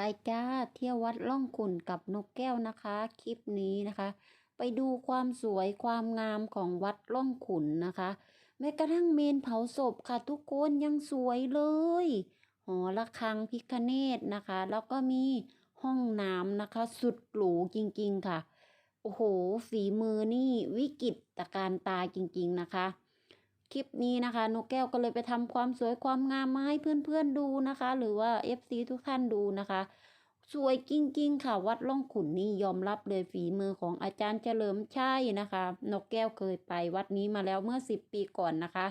ไปจ้าเที่ยววัดล่องขุ่นกับนกแก้วนะคะ คลิปนี้นะคะ ไปดูความสวยความงามของวัดล่องขุ่นนะคะ แม้กระทั่งเมนเผาศพค่ะทุกคนยังสวยเลยหอระฆังพิคเนตนะคะ แล้วก็มีห้องน้ำนะคะ สุดหรูจริง ๆ ค่ะ โอ้โห ฝีมือนี่วิกิตการตาจริง ๆ นะคะ คลิปนี้นะคะนกแก้วก็เลยไปทำความสวยความงามมาให้เพื่อนๆดูนะคะ หรือว่า FC ทุกท่านดูนะคะ สวยจริงๆค่ะวัดล่องขุนนี่ยอมรับเลยฝีมือของอาจารย์เฉลิมชัยนะคะ นกแก้วเคยไปวัดนี้มาแล้วเมื่อ 10 ปีก่อนนะคะ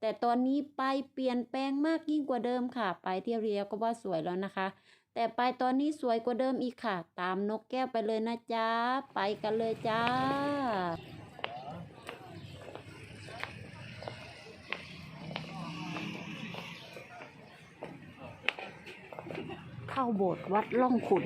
แต่ตอนนี้ไปเปลี่ยนแปลงมากยิ่งกว่าเดิมค่ะ ไปเที่ยวเรียก็ว่าสวยแล้วนะคะ แต่ไปตอนนี้สวยกว่าเดิมอีกค่ะ ตามนกแก้วไปเลยนะจ๊ะ ไปกันเลยจ้า เข้าโบสถ์วัดล่องขุน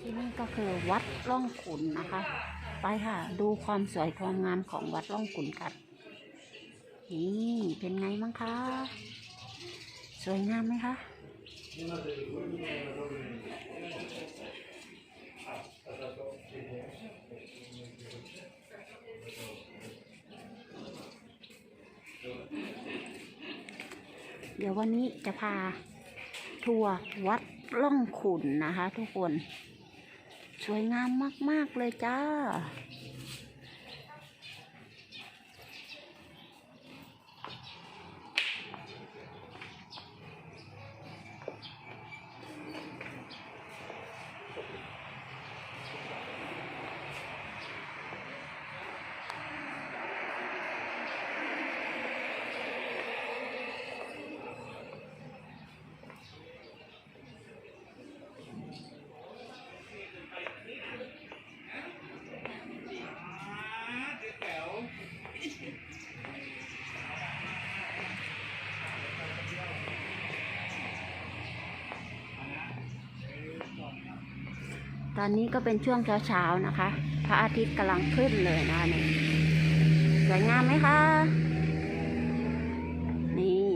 ที่นี่ก็คือวัดล่องขุนนะคะ ไปค่ะ ดูความสวยความงามของวัดล่องขุนกัน นี่เป็นไงบ้างคะ สวยงามไหมคะเดี๋ยววันนี้จะพาทัวร์วัดล่องขุนนะคะ ทุกคน สวยงามมาก ๆ เลยจ้า ตอนนี้ก็เป็นช่วงเช้าๆนะคะ พระอาทิตย์กำลังขึ้นเลยนะคะนี่สวยงามไหมคะ นี่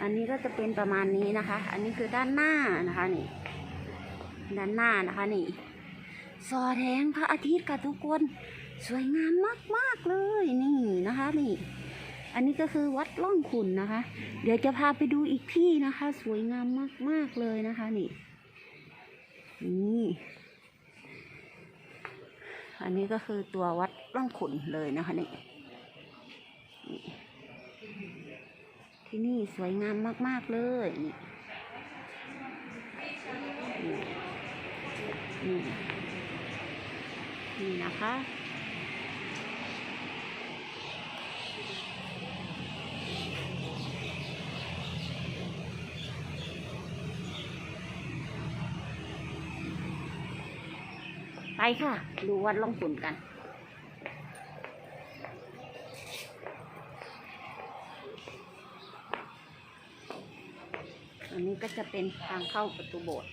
อันนี้ก็จะเป็นประมาณนี้นะคะ อันนี้คือด้านหน้านะคะนี่ ด้านหน้านะคะนี่สอแทงพระอาทิตย์ค่ะทุกคน สวยงามมากๆเลยนี่นะคะนี่ อันนี้ก็คือวัดล่องขุนนะคะ เดี๋ยวจะพาไปดูอีกที่นะคะ สวยงามมาก ๆ เลยนะคะนี่นี่อันนี้ก็คือตัววัดล่องขุนเลยนะคะนี่ที่นี่สวยงามมาก ๆ เลยนี่นี่นะคะ ไปค่ะ ดูวัดล่องขุนกัน อันนี้ก็จะเป็นทางเข้าประตูโบสถ์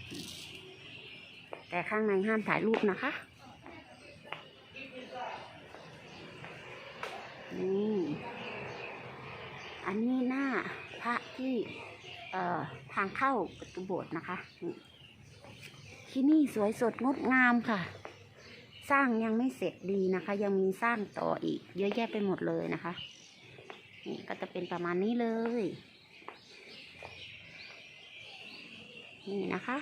แต่ข้างในห้ามถ่ายรูปนะคะ นี่ อันนี้หน้าพระที่เอ่อทางเข้าประตูโบสถ์นะคะ ที่นี่สวยสดงดงามค่ะ สร้างยังไม่เสร็จดีนะคะ ยังมีสร้างต่ออีก เยอะแยะไปหมดเลยนะคะนี่ก็จะเป็นประมาณนี้เลย นี่นะคะ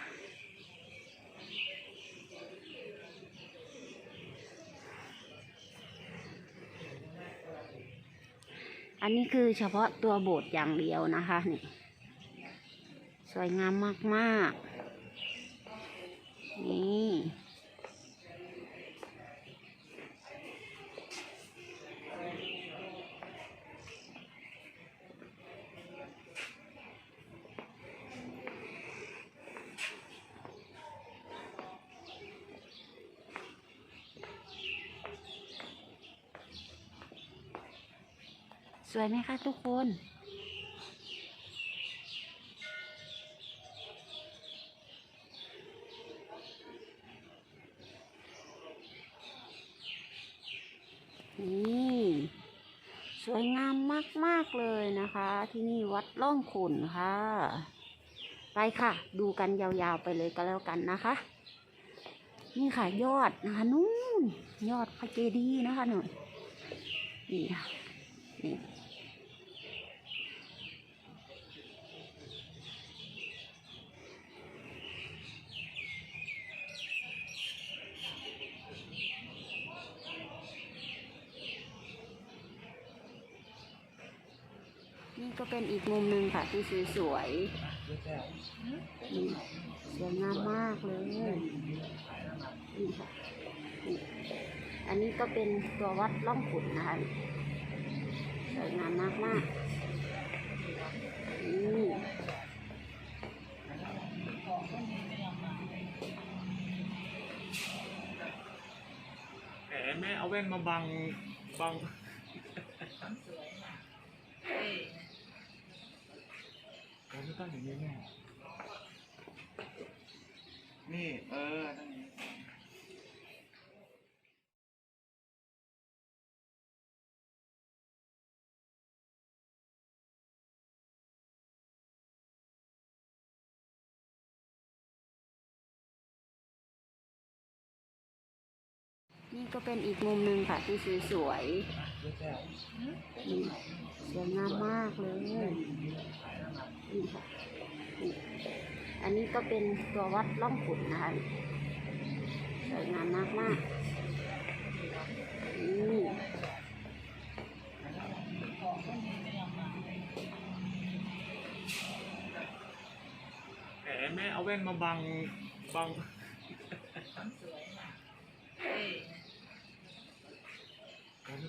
อันนี้คือเฉพาะตัวโบสถ์อย่างเดียวนะคะนี่สวยงามมาก ๆ นี่ วยไหมคะทุกคน นี่ สวยงามมาก ๆ เลยนะคะ ที่นี่วัดล่องขุนค่ะ ไปค่ะ ดูกันยาวๆไปเลยก็แล้วกันนะคะ นี่ค่ะยอดนะคะนู่นยอดพระเจดีย์นะคะหน่อยนี่ค่ะนี่ นี่ก็เป็นอีกมุมหนึ่งค่ะที่สวยๆนี่สวยงามมากเลยนี่ค่ะอันนี้ก็เป็นตัววัดล่องขุนนะคะสวยงามมากมากนี่แหมแม่เอาแว่นมาบังบังเราไม่ ต้องอย่างนี้แน่นี่ เออนั่นนี้ นี่ก็เป็นอีกมุมหนึ่งค่ะที่สวยๆนี่สวยงามมากเลยนี่ค่ะนี่อันนี้ก็เป็นตัววัดล่องขุนนะคะสวยงามมากมากๆนี่แหมแม่เอาแว่นมาบังบังเราไม่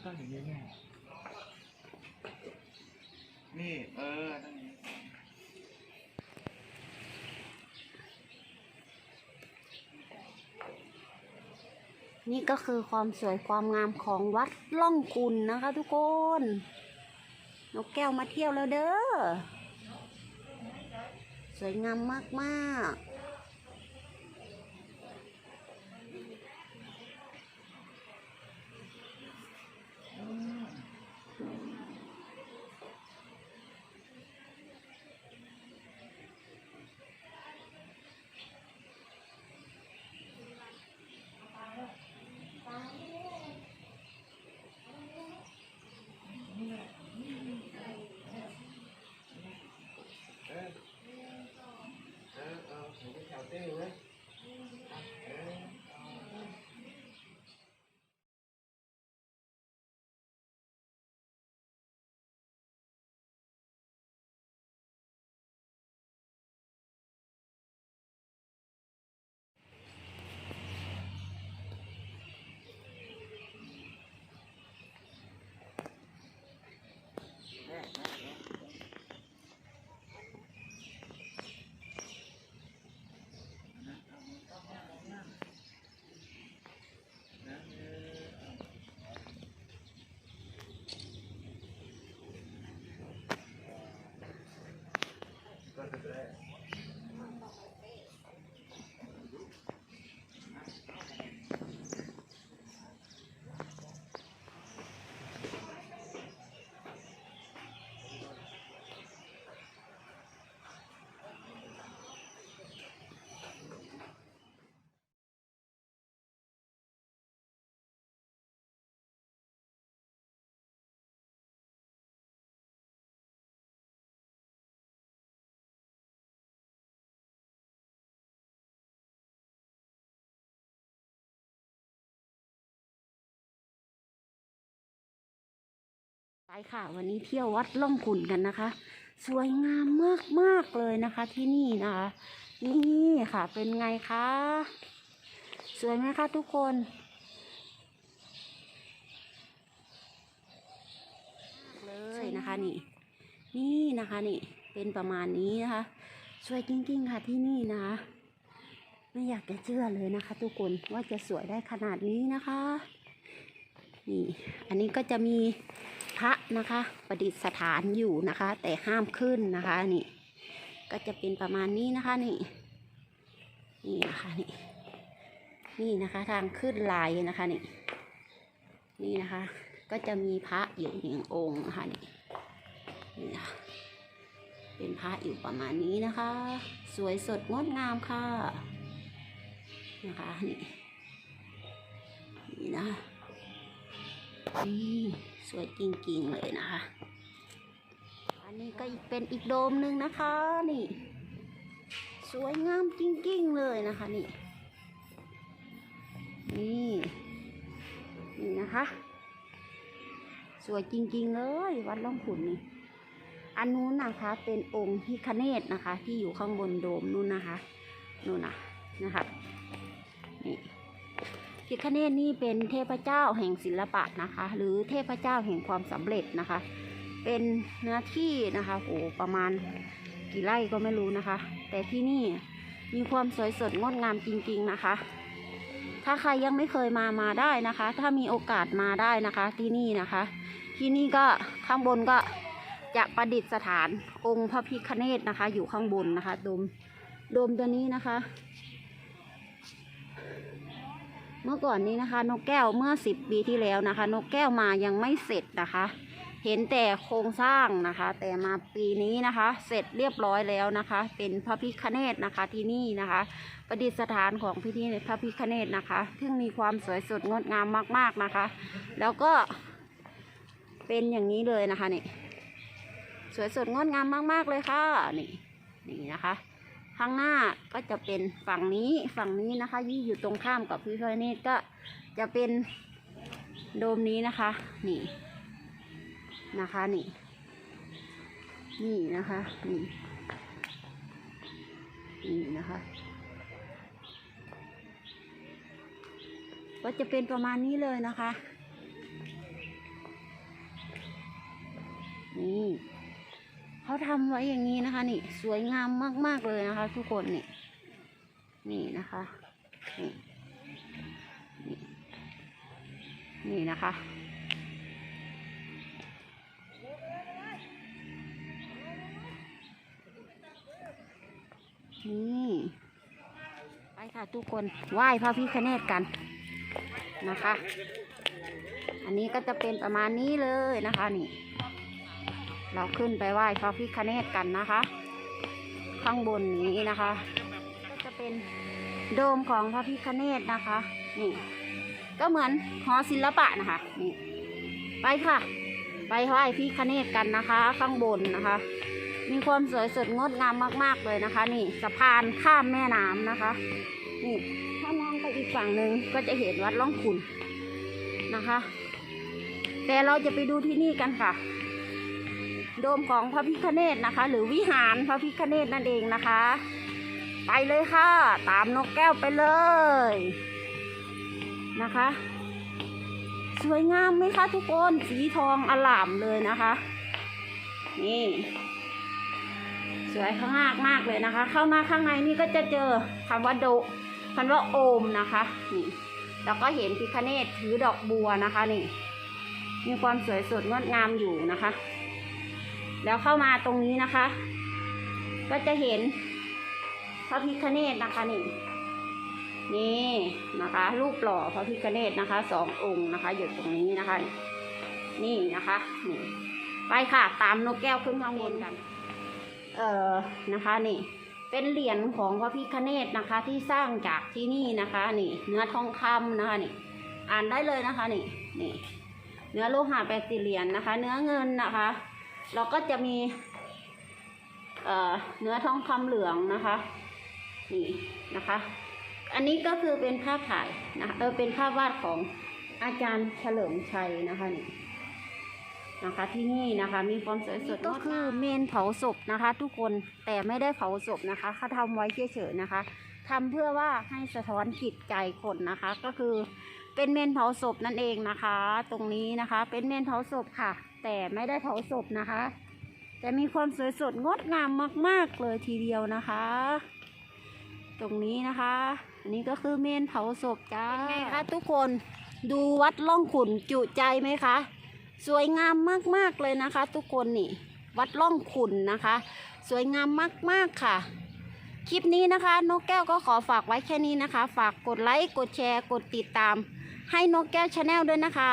ต้งอย่างนี้แม่นี่ เออนั่นนี้นี่ก็คือความสวยความงามของวัดล่องขุนนะคะทุกคน นกแก้วมาเที่ยวแล้วเด้อ สวยงามมาก ๆ เออเออเออ หนูไไปค่ะ วันนี้เที่ยววัดล่องขุนกันนะคะ สวยงามมากมากเลยนะคะที่นี่นะคะ นี่ค่ะเป็นไงคะ สวยไหมคะทุกคน เลยนะคะนี่ นี่นะคะนี่ เป็นประมาณนี้นะคะ สวยจริงๆค่ะที่นี่นะคะ ไม่อยากจะเชื่อเลยนะคะ ทุกคนว่าจะสวยได้ขนาดนี้นะคะนี่ อันนี้ก็จะมี นะคะ ประดิษฐานอยู่นะคะ แต่ห้ามขึ้นนะคะนี่ ก็จะเป็นประมาณนี้นะคะนี่ นี่นะคะนี่ นี่นะคะทางขึ้นลายนะคะนี่ นี่นะคะ ก็จะมีพระอยู่หนึ่งองค์นะคะนี่นี่นะคะเป็นพระอยู่ประมาณนี้นะคะ สวยสดงดงามค่ะนะคะนี่นี่นะะนี่ สวยจริงๆเลยนะคะ อันนี้ก็อีกเป็นอีกโดมหนึ่งนะคะนี่ สวยงามจริงๆเลยนะคะนี่ นี่นี่นะคะ สวยจริงๆเลยวัดล่องขุนนี่อันนู้นนะคะเป็นองค์พิคเนตนะคะ ที่อยู่ข้างบนโดมนู่นนะคะนู่นนะนะคะนี่ พิคเนตนี่เป็นเทพเจ้าแห่งศิลปะนะคะ หรือเทพเจ้าแห่งความสำเร็จนะคะ เป็นเนื้อที่นะคะโหประมาณกี่ไร่ก็ไม่รู้นะคะ แต่ที่นี่มีความสวยสดงดงามจริง ๆนะคะ ถ้าใครยังไม่เคยมามาได้นะคะ ถ้ามีโอกาสมาได้นะคะที่นี่นะคะ ที่นี่ก็ข้างบนก็จะประดิษฐานองค์พระพิคเนตนะคะ อยู่ข้างบนนะคะโดมโดมตัวนี้นะคะ เมื่อก่อนนี้นะคะ นกแก้วเมื่อสิบปีที่แล้วนะคะ นกแก้วมายังไม่เสร็จนะคะ เห็นแต่โครงสร้างนะคะ แต่มาปีนี้นะคะ เสร็จเรียบร้อยแล้วนะคะ เป็นพระพิคเนตนะคะที่นี่นะคะ ประดิษฐานของพิธีพระพิคเนตนะคะซึ่งมีความสวยสดงดงามมากๆนะคะ แล้วก็เป็นอย่างนี้เลยนะคะนี่สวยสดงดงามมาก ๆเลยค่ะนี่นี่นะคะ ข้างหน้าก็จะเป็นฝั่งนี้ฝั่งนี้นะคะยี่อยู่ตรงข้ามกับพิคเนตก็จะเป็นโดมนี้นะคะ นี่นะคะนี่ นี่นะคะนี่นี่นะคะ ก็จะเป็นประมาณนี้เลยนะคะ นี่ เขาทำไว้อย่างนี้นะคะ นี่สวยงามมากๆเลยนะคะ ทุกคนนี่นี่นะคะนี่นี่นี่นะคะ นี่ไปค่ะทุกคนไหว้พระพิคเนตกันนะคะ อันนี้ก็จะเป็นประมาณนี้เลยนะคะนี่ เราขึ้นไปไหว้พระพิคเนตกันนะคะ ข้างบนนี้นะคะ ก็จะเป็นโดมของพระพิคเนตนะคะ นี่ ก็เหมือนหอศิลปะนะคะนี่ไปค่ะ ไปไหว้พิคเนตกันนะคะ ข้างบนนะคะ มีความสวยสดงดงามมาก ๆเลยนะคะ นี่สะพานข้ามแม่น้ำนะคะ นี่ถ้ามองไปอีกฝั่งหนึ่งก็จะเห็นวัดล่องขุนนะคะ แต่เราจะไปดูที่นี่กันค่ะ โดมของพระพิคเนตนะคะ หรือวิหารพระพิคเนตนั่นเองนะคะ ไปเลยค่ะ ตามนกแก้วไปเลยนะคะ สวยงามไหมคะทุกคนสีทองอลามเลยนะคะ นี่ สวยข้างมากมากเลยนะคะ เข้ามาข้างในนี่ก็จะเจอคำว่าโดคำว่าโอมนะคะนี่แล้วก็เห็นพิคเนตถือดอกบัวนะคะนี่มีความสวยสดงดงามอยู่นะคะ แล้วเข้ามาตรงนี้นะคะ ก็จะเห็นพระพิคเนตนะคะนี่นี่นะคะ รูปหล่อพระพิคเนตนะคะสององค์นะคะ อยู่ตรงนี้นะคะ นี่นะคะนี่ไปค่ะ ตามนกแก้วขึ้นข้างบนกัน เอ่อนะคะนี่เป็นเหรียญของพระพิคเนตนะคะ ที่สร้างจากที่นี่นะคะ นี่ เนื้อทองคำนะคะนี่ อ่านได้เลยนะคะ นี่นี่ เนื้อโลหะแปดสี่เหรียญนะคะ เนื้อเงินนะคะ เราก็จะมีเเนื้อทองคำเหลืองนะคะ นี่นะคะ อันนี้ก็คือเป็นภาพถ่ายนะเออเป็นภาพวาดของอาจารย์เฉลิมชัยนะคะนี่นะคะที่นี่นะคะมีความสวยสดก็คือเมนเผาศพนะคะ ทุกคนแต่ไม่ได้เผาศพนะคะเขาทำไว้เฉยๆนะคะทำเพื่อว่าให้สะท้อนจิตใจคนนะคะ ก็คือเป็นเมนเผาศพนั่นเองนะคะ ตรงนี้นะคะ เป็นเมนเผาศพค่ะ แต่ไม่ได้เผาศพนะคะ แต่มีความสวยสดงดงามมาก ๆ เลยทีเดียวนะคะ ตรงนี้นะคะ อันนี้ก็คือเมนเผาศพจ้าเป็นไงคะทุกคนดูวัดล่องขุนจุใจไหมคะ สวยงามมากๆเลยนะคะ ทุกคนนี่วัดล่องขุนนะคะ สวยงามมากๆค่ะ คลิปนี้นะคะ นกแก้วก็ขอฝากไว้แค่นี้นะคะ ฝากกดไลค์กดแชร์ กดติดตาม ให้นกแก้วชาแนลด้วยนะคะ